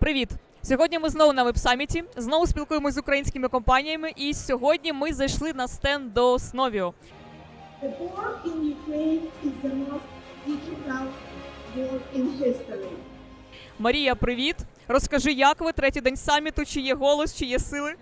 Привіт! Сьогодні ми знову на веб-саміті, знову спілкуємося з українськими компаніями, і сьогодні ми зайшли на стенд до Сновіо. Марія, привіт! Розкажи, як ви третій день саміту, чи є голос, чи є сили?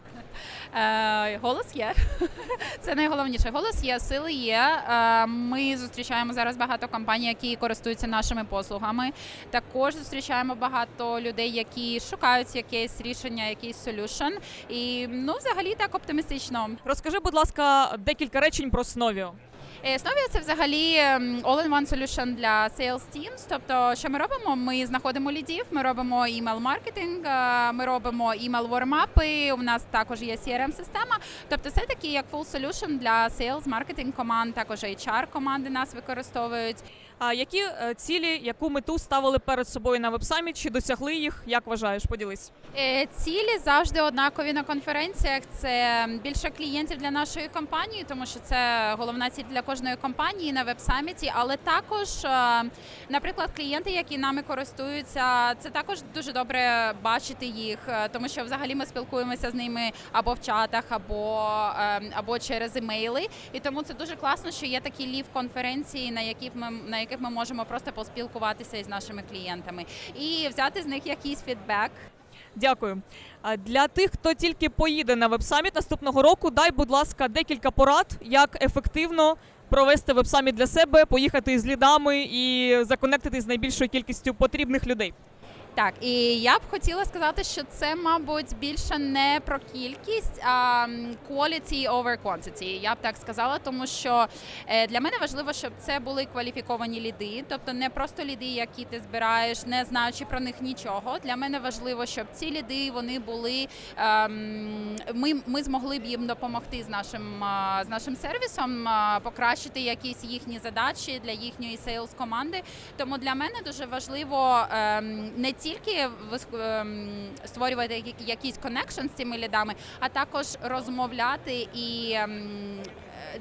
Е, голос є. Це найголовніше. Голос є, сили є. Е, ми зустрічаємо зараз багато компаній, які користуються нашими послугами. Також зустрічаємо багато людей, які шукають якесь рішення, якийсь солюшн. І ну, взагалі так оптимістично. Розкажи, будь ласка, декілька речень про Snovio. Е, це взагалі ем, all-in-one solution для sales teams. Тобто, що ми робимо? Ми знаходимо лідів, ми робимо email маркетинг, е, ми робимо email вормапи. У нас також є crm система Тобто, це такі як full solution для sales, маркетинг команд, також HR команди нас використовують. А які е, цілі, яку мету ставили перед собою на веб-саміт, чи досягли їх? Як вважаєш? Поділись. Е, Цілі завжди однакові на конференціях. Це більше клієнтів для нашої компанії, тому що це головна ціль для кожної компанії на веб-саміті. Але також, е, наприклад, клієнти, які нами користуються, це також дуже добре бачити їх, тому що взагалі ми спілкуємося з ними або в чатах, або, е, або через емейли. І тому це дуже класно, що є такі лів конференції, на яких ми на яких ми можемо просто поспілкуватися із нашими клієнтами і взяти з них якийсь фідбек. Дякую. Для тих, хто тільки поїде на веб-саміт наступного року, дай, будь ласка, декілька порад, як ефективно провести веб-саміт для себе, поїхати з лідами і законектити з найбільшою кількістю потрібних людей. Так, і я б хотіла сказати, що це, мабуть, більше не про кількість, а quality over quantity. Я б так сказала, тому що е, для мене важливо, щоб це були кваліфіковані ліди, тобто не просто ліди, які ти збираєш, не знаючи про них нічого. Для мене важливо, щоб ці ліди вони були. Ми, ми змогли б їм допомогти з нашим з нашим сервісом, покращити якісь їхні задачі для їхньої сейлс команди. Тому для мене дуже важливо ем, не тільки ем, створювати якийсь коннекшн з цими лідами, а також розмовляти і.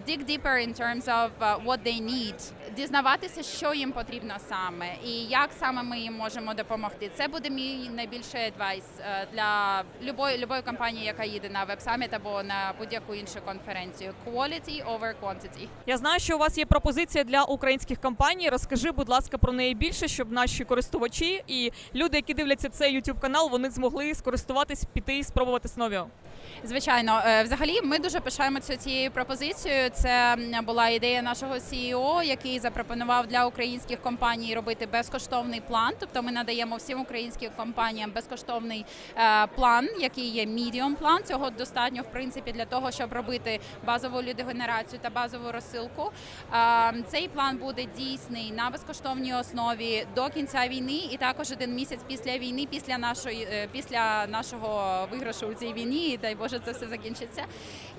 Dig deeper in terms of uh, what they need. Дізнаватися, що їм потрібно саме, і як саме ми їм можемо допомогти. Це буде мій найбільший адвайс е, для любої любої компанії, яка їде на веб-саміт або на будь-яку іншу конференцію. Quality over quantity. Я знаю, що у вас є пропозиція для українських компаній. Розкажи, будь ласка, про неї більше, щоб наші користувачі і люди, які дивляться цей YouTube канал, вони змогли скористуватись, піти і спробувати Snovio. Звичайно, Е, взагалі ми дуже пишаємося цією пропозицією. Це була ідея нашого CEO, який запропонував для українських компаній робити безкоштовний план. Тобто ми надаємо всім українським компаніям безкоштовний е, план, який є medium план. Цього достатньо в принципі для того, щоб робити базову людогенерацію та базову розсилку. Е, Цей план буде дійсний на безкоштовній основі до кінця війни, і також один місяць після війни, після нашої е, після нашого виграшу у цій війні. і Дай Боже, це все закінчиться.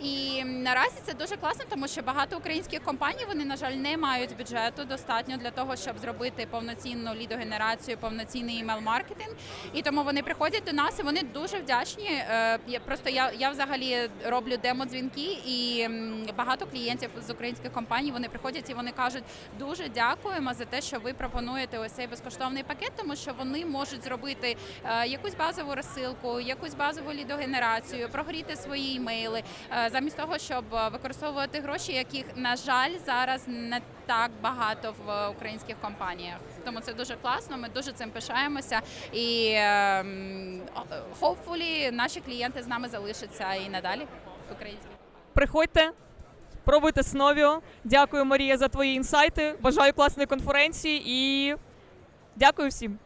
І наразі це дуже класно, тому що багато українських компаній вони, на жаль, не мають бюджету достатньо для того, щоб зробити повноцінну лідогенерацію, повноцінний імейл-маркетинг. І тому вони приходять до нас і вони дуже вдячні. Е, просто я, я взагалі роблю демо-дзвінки, і багато клієнтів з українських компаній вони приходять і вони кажуть, дуже дякуємо за те, що ви пропонуєте ось цей безкоштовний пакет, тому що вони можуть зробити е, якусь базову розсилку, якусь базову лідогенерацію, прогріти свої імейли, е, замість того, щоб е, використовувати гроші, яких на жаль зараз не так багато в українських компаніях. Тому це дуже класно. Ми дуже цим пишаємося, і ем, hopefully наші клієнти з нами залишаться і надалі українські. Приходьте, пробуйте Snovio. Дякую, Марія, за твої інсайти. Бажаю класної конференції і дякую всім.